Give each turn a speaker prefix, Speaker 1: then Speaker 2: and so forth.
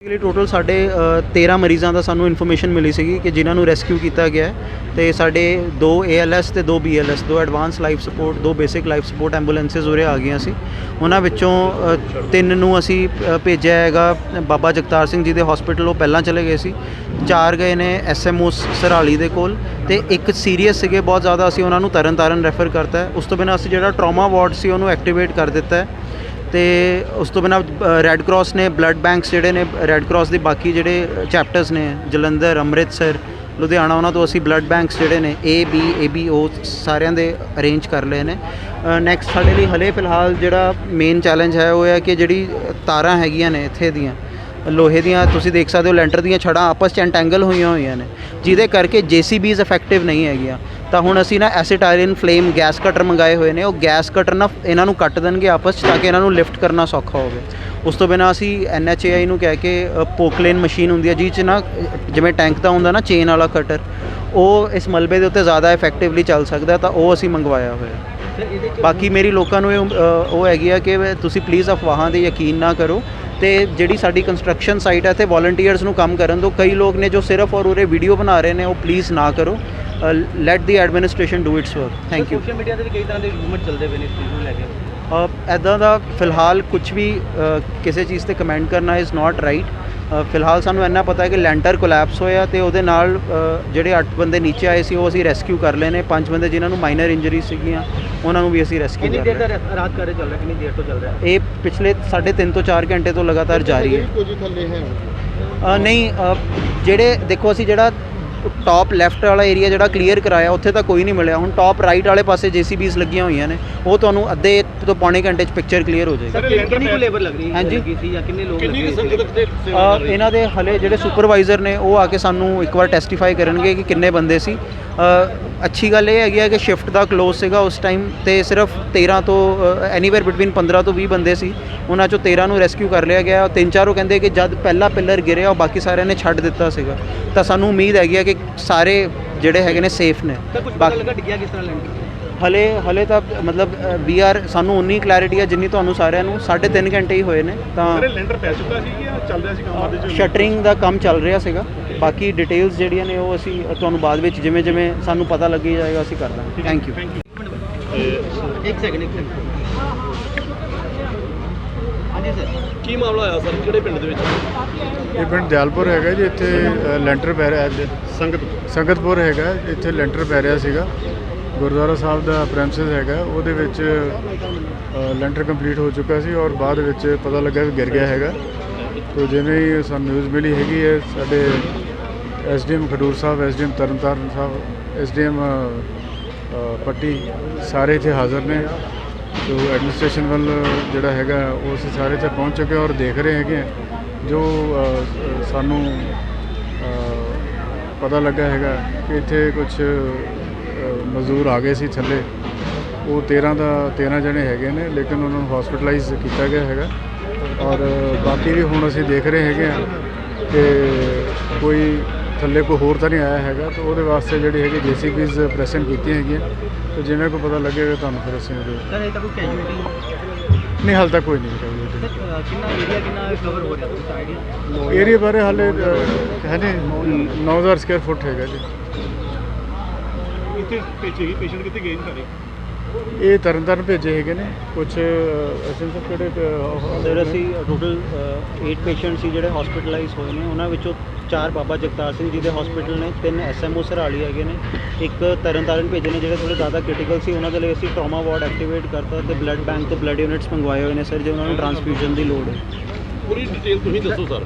Speaker 1: Basically total ਸਾਡੇ ਅ, 13 ਮਰੀਜ਼ਾਂ ਦਾ ਸਾਨੂੰ ਇਨਫੋਰਮੇਸ਼ਨ ਮਿਲੀ ਸੀਗੀ ਕਿ ਜਿਨ੍ਹਾਂ ਨੂੰ ਰੈਸਕਿਊ ਕੀਤਾ ਗਿਆ ਹੈ। ਤੇ ਸਾਡੇ ਦੋ ALS ਤੇ ਦੋ BLS ਦੋ ਐਡਵਾਂਸ ਲਾਈਫ ਸਪੋਰਟ ਦੋ ਬੇਸਿਕ ਲਾਈਫ ਸਪੋਰਟ ਐਂਬੂਲੈਂਸਸ ਉਰੇ ਆ ਗਈਆਂ ਸੀ। ਉਹਨਾਂ ਵਿੱਚੋਂ ਤਿੰਨ ਨੂੰ ਅਸੀਂ ਭੇਜਿਆ ਹੈਗਾ ਬਾਬਾ ਜਗਤਾਰ ਸਿੰਘ ਜੀ ਦੇ ਹਸਪੀਟਲ ਉਹ ਪਹਿਲਾਂ ਚਲੇ ਗਏ ਸੀ। ਚਾਰ ਗਏ ਨੇ ਐਸਐਮਓ ਸਰਾਲੀ ਦੇ ਕੋਲ ਤੇ ਇੱਕ ਸੀਰੀਅਸ ਸੀਗੇ ਬਹੁਤ ਜ਼ਿਆਦਾ ਅਸੀਂ ਉਹਨਾਂ ਨੂੰ ਤਰਨ ਤਾਰਨ ਰੈਫਰ ਕਰਤਾ ਉਸ ਤੋਂ ਬਿਨਾਂ ਅਸੀਂ ਜਿਹੜਾ ਟਰਾਮਾ ਵਾਰਡ ਸੀ ਉਹਨੂੰ ਐਕਟੀਵੇਟ ਕਰ ਦਿੱਤਾ ਹੈ। ਤੇ ਉਸ ਤੋਂ ਬਿਨਾਂ ਰੈੱਡ ਕਰਾਸ ਨੇ ਬਲੱਡ ਬੈਂਕਸ ਜਿਹੜੇ ਨੇ ਰੈੱਡ ਕਰਾਸ ਦੇ ਬਾਕੀ ਜਿਹੜੇ ਚੈਪਟਰਸ ਨੇ, ਜਲੰਧਰ, ਅੰਮ੍ਰਿਤਸਰ, ਲੁਧਿਆਣਾ, ਉਹਨਾਂ ਤੋਂ ਅਸੀਂ ਬਲੱਡ ਬੈਂਕਸ ਜਿਹੜੇ ਨੇ, A, B A, B, O ਸਾਰਿਆਂ ਦੇ ਅਰੇਂਜ ਕਰ ਲਏ ਨੇ। ਨੈਕਸਟ ਸਾਡੇ ਲਈ ਹਲੇ ਫਿਲਹਾਲ ਜਿਹੜਾ ਮੇਨ ਚੈਲੰਜ ਹੈ, ਉਹ ਹੈ ਕਿ ਜਿਹੜੀ ਤਾਰਾਂ ਹੈਗੀਆਂ ਨੇ ਇੱਥੇ ਦੀਆਂ, ਲੋਹੇ ਦੀਆਂ, ਤੁਸੀਂ ਦੇਖ ਸਕਦੇ ਹੋ, ਲੈਂਟਰ ਦੀਆਂ ਛੜਾਂ ਆਪਸ 'ਚ ਐਂਟੈਂਗਲ ਹੋਈਆਂ ਹੋਈਆਂ ਨੇ, ਜਿਹਦੇ ਕਰਕੇ JCBs ਇਫੈਕਟਿਵ ਨਹੀਂ ਹੈਗੀਆਂ। ਤਾਂ ਹੁਣ ਅਸੀਂ ਨਾ ਐਸੀਟਾਈਲਿਨ ਫਲੇਮ ਗੈਸ ਕਟਰ ਮੰਗਾਏ ਹੋਏ ਨੇ, ਉਹ ਗੈਸ ਕਟਰ ਨਾ ਇਹਨਾਂ ਨੂੰ ਕੱਟ ਦੇਣਗੇ ਆਪਸ 'ਚ ਤਾਂ ਕਿ ਇਹਨਾਂ ਨੂੰ ਲਿਫਟ ਕਰਨਾ ਸੌਖਾ ਹੋਵੇ। ਉਸ ਤੋਂ ਬਿਨਾਂ ਅਸੀਂ NHAI ਨੂੰ ਕਹਿ ਕੇ ਪੋਕਲੇਨ ਮਸ਼ੀਨ ਹੁੰਦੀ ਹੈ, ਜਿਹਦੇ 'ਚ ਨਾ, ਜਿਵੇਂ ਟੈਂਕ ਦਾ ਹੁੰਦਾ ਨਾ ਚੇਨ ਵਾਲਾ ਕਟਰ, ਉਹ ਇਸ ਮਲਬੇ ਦੇ ਉੱਤੇ ਜ਼ਿਆਦਾ ਇਫੈਕਟਿਵਲੀ ਚੱਲ ਸਕਦਾ ਤਾਂ ਉਹ ਅਸੀਂ ਮੰਗਵਾਇਆ ਹੋਇਆ। ਬਾਕੀ ਮੇਰੀ ਲੋਕਾਂ ਨੂੰ ਇਹ ਉਹ ਹੈਗੀ ਆ ਕਿ ਤੁਸੀਂ ਪਲੀਜ਼ ਅਫਵਾਹਾਂ ਤੇ ਯਕੀਨ ਨਾ ਕਰੋ ਤੇ ਜਿਹੜੀ ਸਾਡੀ ਕੰਸਟਰਕਸ਼ਨ ਸਾਈਟ ਹੈ ਤੇ ਵੋਲੰਟੀਅਰਸ ਨੂੰ ਕੰਮ ਕਰਨ ਦਿਓ ਕਈ ਲੋਕ ਨੇ ਜੋ ਸਿਰਫ ਔਰ ਉਰੇ ਵੀਡੀਓ ਬਣਾ ਰਹੇ ਨੇ, ਉਹ ਪਲੀਜ਼ ਨਾ ਕਰੋ। Let the administration do its work thank you
Speaker 2: social media ਤੇ ਵੀ ਕਈ ਤਰ੍ਹਾਂ ਦੇ ਰੂਮਰ ਚੱਲਦੇ ਪਏ ਨੇ ਇਸ ਚੀਜ਼ ਨੂੰ ਲੈ ਕੇ।
Speaker 1: ਐਦਾਂ ਦਾ ਫਿਲਹਾਲ ਕੁਝ ਵੀ ਕਿਸੇ ਚੀਜ਼ ਤੇ ਕਮੈਂਟ ਕਰਨਾ ਇਜ਼ ਨਾਟ ਰਾਈਟ ਫਿਲਹਾਲ ਸਾਨੂੰ ਇੰਨਾ ਪਤਾ ਹੈ ਕਿ ਲੈਂਟਰ ਕੋਲੈਪਸ ਹੋਇਆ ਤੇ ਉਹਦੇ ਨਾਲ ਜਿਹੜੇ 8 ਬੰਦੇ ਨੀਚੇ ਆਏ ਸੀ ਉਹ ਅਸੀਂ ਰੈਸਕਿਊ ਕਰ ਲਏ ਨੇ। ਪੰਜ ਬੰਦੇ ਜਿਨ੍ਹਾਂ ਨੂੰ ਮਾਈਨਰ ਇੰਜਰੀ ਸੀਗੀਆਂ ਉਹਨਾਂ ਨੂੰ ਵੀ ਅਸੀਂ ਰੈਸਕਿਊ
Speaker 2: ਕਿੰਨੀ
Speaker 1: ਕਰ
Speaker 2: ਦੇਰ
Speaker 1: ਲਿਆ।
Speaker 2: ਦਾ ਰਾਤ ਕਾਰਜ ਚੱਲ ਰਿਹਾ ਕਿੰਨੀ ਦੇਰ ਤੋਂ ਚੱਲ ਰਿਹਾ?
Speaker 1: ਇਹ ਪਿਛਲੇ 3.5 ਤੋਂ 4 ਘੰਟੇ ਤੋਂ ਲਗਾਤਾਰ ਜਾਰੀ ਹੈ।
Speaker 3: ਕੁਝ ਥੱਲੇ ਹੈ।
Speaker 1: ਅ, ਨਹੀਂ ਜਿਹੜੇ ਦੇਖੋ ਅਸੀਂ ਜਿਹੜਾ ਟਾਪ ਲੈਫਟ ਵਾਲਾ ਏਰੀਆ ਜਿਹੜਾ ਕਲੀਅਰ ਕਰਾਇਆ ਉੱਥੇ ਤਾਂ ਕੋਈ ਨਹੀਂ ਮਿਲਿਆ। ਹੁਣ ਟਾਪ ਰਾਈਟ ਵਾਲੇ ਪਾਸੇ ਜੀਸੀਬੀਸ ਲੱਗੀਆਂ ਹੋਈਆਂ ਨੇ। ਉਹ ਤੁਹਾਨੂੰ ਅੱਧੇ ਤੋਂ ਪੌਣੇ ਘੰਟੇ 'ਚ ਪਿਕਚਰ ਕਲੀਅਰ ਹੋ ਜਾਏਗੀ।
Speaker 2: ਕਿੰਨੀ ਕੁ ਲੇਬਰ ਲੱਗ ਰਹੀ ਹੈ?
Speaker 1: ਹਾਂਜੀ।
Speaker 2: ਸੀ ਜਾਂ ਕਿੰਨੇ ਲੋਕ
Speaker 3: ਕਿੰਨੀ? ਸੰਗਤ ਦੇ
Speaker 1: ਇਹਨਾਂ ਦੇ ਹਲੇ ਜਿਹੜੇ ਸੁਪਰਵਾਈਜ਼ਰ ਨੇ ਉਹ ਆ ਕੇ ਸਾਨੂੰ ਇੱਕ ਵਾਰ ਟੈਸਟੀਫਾਈ ਕਰਨਗੇ ਕਿ ਕਿੰਨੇ ਬੰਦੇ ਸੀ। ਅ, ਅੱਛੀ ਗੱਲ ਇਹ ਹੈਗੀ ਹੈ ਕਿ ਸ਼ਿਫਟ ਦਾ ক্লোਜ਼ ਸੀਗਾ ਉਸ ਟਾਈਮ ਤੇ ਸਿਰਫ 13 ਤੋਂ ਐਨੀਵੇਅਰ ਬਿਟਵੀਨ 15 ਤੋਂ 20 ਬੰਦੇ ਸੀ। ਉਹਨਾਂ ਚੋਂ 13 ਨੂੰ ਰੈਸਕਿਊ ਕਰ ਲਿਆ ਗਿਆ। ਤਿੰਨ ਚਾਰ ਉਹ ਕਹਿੰਦੇ ਕਿ ਜਦ ਪਹਿਲਾ ਪਿੱਲਰ ਗਿਰਿਆ ਉਹ ਬਾਕੀ ਸਾਰਿਆਂ ਨੇ ਛੱਡ ਦਿੱਤਾ ਸੀਗਾ। ਤਾਂ ਸਾਨੂੰ ਉਮੀਦ ਹੈਗੀ ਹੈ ਕਿ ਸਾਰੇ ਜਿਹੜੇ ਹੈਗੇ ਨੇ ਸੇਫ ਨੇ। ਬਾਕੀ
Speaker 2: ਲੱਗਾ ਡਿੱਗਿਆ ਕਿਸ ਤਰ੍ਹਾਂ ਲੈਂਡ
Speaker 1: ਹਲੇ ਹਲੇ ਤਾਂ ਮਤਲਬ ਵੀ ਆਰ ਸਾਨੂੰ ਉਨੀ ਕਲੈਰਿਟੀ ਹੈ ਜਿੰਨੀ ਤੁਹਾਨੂੰ ਸਾਰਿਆਂ ਨੂੰ 3.5 ਘੰਟੇ ਹੀ ਹੋਏ ਨੇ ਤਾਂ
Speaker 3: ਲੈਂਟਰ ਪੈ ਚੁੱਕਾ ਸੀ ਜਾਂ ਚੱਲ ਰਿਹਾ ਸੀ ਕੰਮ ਆਦੇ ਚ?
Speaker 1: ਸ਼ਟਰਿੰਗ ਦਾ ਕੰਮ ਚੱਲ ਰਿਹਾ ਸੀਗਾ। ਬਾਕੀ ਡਿਟੇਲਸ ਜਿਹੜੀਆਂ ਨੇ ਉਹ ਅਸੀਂ ਤੁਹਾਨੂੰ ਬਾਅਦ ਵਿੱਚ ਜਿਵੇਂ ਜਿਵੇਂ ਸਾਨੂੰ ਪਤਾ ਲੱਗੀ ਜਾਏਗਾ ਅਸੀਂ ਕਰ ਦਾਂਗੇ। ਥੈਂਕ ਯੂ
Speaker 2: ਇੱਕ ਸੈਕਿੰਡ ਇੱਕ ਸੈਕਿੰਡ ਸਰ
Speaker 3: ਕੀ ਮਾਮਲਾ ਆਇਆ ਸਰ? ਕਿਹੜੇ ਪਿੰਡ ਦੇ ਵਿੱਚ?
Speaker 4: ਇਹ ਪਿੰਡ ਦਿਆਲਪੁਰ ਹੈਗਾ ਜੀ ਇੱਥੇ ਅ, ਲੈਂਟਰ ਪੈ ਰਿਹਾ ਅੱਜ।
Speaker 3: ਸੰਗਤ
Speaker 4: ਸੰਗਤਪੁਰ ਹੈਗਾ ਇੱਥੇ ਲੈਂਟਰ ਪੈ ਰਿਹਾ ਸੀਗਾ। ਗੁਰਦੁਆਰਾ ਸਾਹਿਬ ਦਾ ਪ੍ਰੈਮਿਸਿਸ ਹੈਗਾ ਉਹਦੇ ਵਿੱਚ ਅ, ਲੈਂਟਰ ਕੰਪਲੀਟ ਹੋ ਚੁੱਕਾ ਸੀ ਔਰ ਬਾਅਦ ਵਿੱਚ ਪਤਾ ਲੱਗਾ ਕਿ ਗਿਰ ਗਿਆ ਹੈਗਾ। ਤੋ ਜਿਵੇਂ ਹੀ ਸਾਨੂੰ ਨਿਊਜ਼ ਮਿਲੀ ਹੈਗੀ ਹੈ ਸਾਡੇ SDM Khadoor Sahib SDM Tarn Taran Sahib SDM Patti ਸਾਰੇ ਇੱਥੇ ਹਾਜ਼ਰ ਨੇ। ਸੋ ਐਡਮਿਨਿਸਟ੍ਰੇਸ਼ਨ ਵੱਲ ਜਿਹੜਾ ਹੈਗਾ ਉਹ ਅਸੀਂ ਸਾਰੇ ਇੱਥੇ ਪਹੁੰਚ ਚੁੱਕੇ ਔਰ ਦੇਖ ਰਹੇ ਹੈਗੇ ਹਾਂ। ਜੋ ਸਾਨੂੰ ਪਤਾ ਲੱਗਾ ਹੈਗਾ ਕਿ ਇੱਥੇ ਕੁਝ ਮਜ਼ਦੂਰ ਆ ਗਏ ਸੀ ਥੱਲੇ ਉਹ 13 ਦਾ 13 ਜਣੇ ਹੈਗੇ ਨੇ, ਲੇਕਿਨ ਉਹਨਾਂ ਨੂੰ ਹਸਪੀਟਲਾਈਜ਼ ਕੀਤਾ ਗਿਆ ਹੈਗਾ ਔਰ ਬਾਕੀ ਵੀ ਹੁਣ ਅਸੀਂ ਦੇਖ ਰਹੇ ਹੈਗੇ ਆ ਕਿ ਕੋਈ ਥੱਲੇ ਕੋਈ ਹੋਰ ਤਾਂ ਨਹੀਂ ਆਇਆ ਹੈਗਾ ਤਾਂ ਉਹਦੇ ਵਾਸਤੇ ਜਿਹੜੀ ਹੈਗੀ ਜੀਸੀਬੀਜ਼ ਪ੍ਰੈਸੈਂਟ ਕੀਤੀਆਂ ਹੈਗੀਆਂ। ਤੇ ਜਿਵੇਂ ਕੋਈ ਪਤਾ ਲੱਗੇਗਾ ਤੁਹਾਨੂੰ ਫਿਰ ਅਸੀਂ ਉਹਦੇ
Speaker 2: ਸਰ ਇਹ ਤਾਂ ਕੋਈ ਕੈਜੂਅਲਟੀ
Speaker 4: ਨਹੀਂ ਹਾਲ ਤੱਕ ਕੋਈ ਨਹੀਂ
Speaker 2: ਅ, ਕਿੰਨਾ ਏਰੀਆ ਕਿੰਨਾ ਕਵਰ ਹੋ ਰਿਹਾ ਤੁਸੀਂ ਆਈਡੀਆ
Speaker 4: ਏਰੀਆ ਬਾਰੇ ਹਾਲੇ ਹੈ ਨਹੀਂ 9000 ਸਕੁਅਰ ਫੁੱਟ ਹੈਗਾ ਜੀ।
Speaker 3: ਇੱਥੇ ਪੇਸ਼ੈਂਟ ਕਿੱਥੇ ਗਏ ਸਾਰੇ?
Speaker 4: ਇਹ ਤਰਨਤਾਰਨ ਭੇਜੇ ਹੈਗੇ ਨੇ। ਕੁਝ ਐਸਐਮ ਸਾਹਿਬ ਕਿਹੜੇ
Speaker 1: ਸਰ ਅਸੀਂ ਟੋਟਲ 8 ਪੇਸ਼ੈਂਟ ਸੀ ਜਿਹੜੇ ਹਸਪੀਟਲਾਈਜ਼ ਹੋਏ ਨੇ। ਉਹਨਾਂ ਵਿੱਚੋਂ ਚਾਰ ਬਾਬਾ ਜਗਤਾਰ ਸਿੰਘ ਜੀ ਦੇ ਹਸਪੀਟਲ ਨੇ ਤਿੰਨ ਐਸਐਮਓ ਸਰਾਲੀ ਹੈਗੇ ਨੇ। ਇੱਕ ਤਰਨਤਾਰਨ ਭੇਜੇ ਨੇ ਜਿਹੜੇ ਥੋੜੇ ਜ਼ਿਆਦਾ ਕ੍ਰਿਟੀਕਲ ਸੀ। ਉਹਨਾਂ ਦੇ ਲਈ ਅਸੀਂ ਟਰਾਮਾ ਵਾਰਡ ਐਕਟੀਵੇਟ ਕਰਤਾ ਤੇ ਬਲੱਡ ਬੈਂਕ ਤੋਂ ਬਲੱਡ ਯੂਨਿਟਸ ਮੰਗਵਾਏ ਹੋਏ ਨੇ ਸਰ ਜੇ ਉਹਨਾਂ ਨੂੰ ਟ੍ਰਾਂਸਫਿਊਜ਼ਨ ਦੀ ਲੋੜ ਹੈ।
Speaker 3: ਪੂਰੀ ਡਿਟੇਲ ਤੁਸੀਂ ਦੱਸੋ ਸਰ